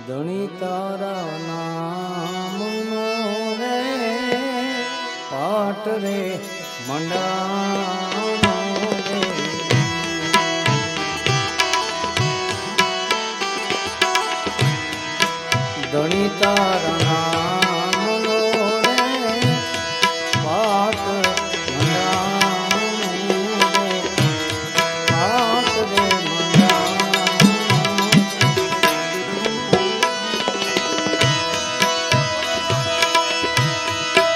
ધણી તારા નામનો રે પાઠ રે મંડા ધણી તારા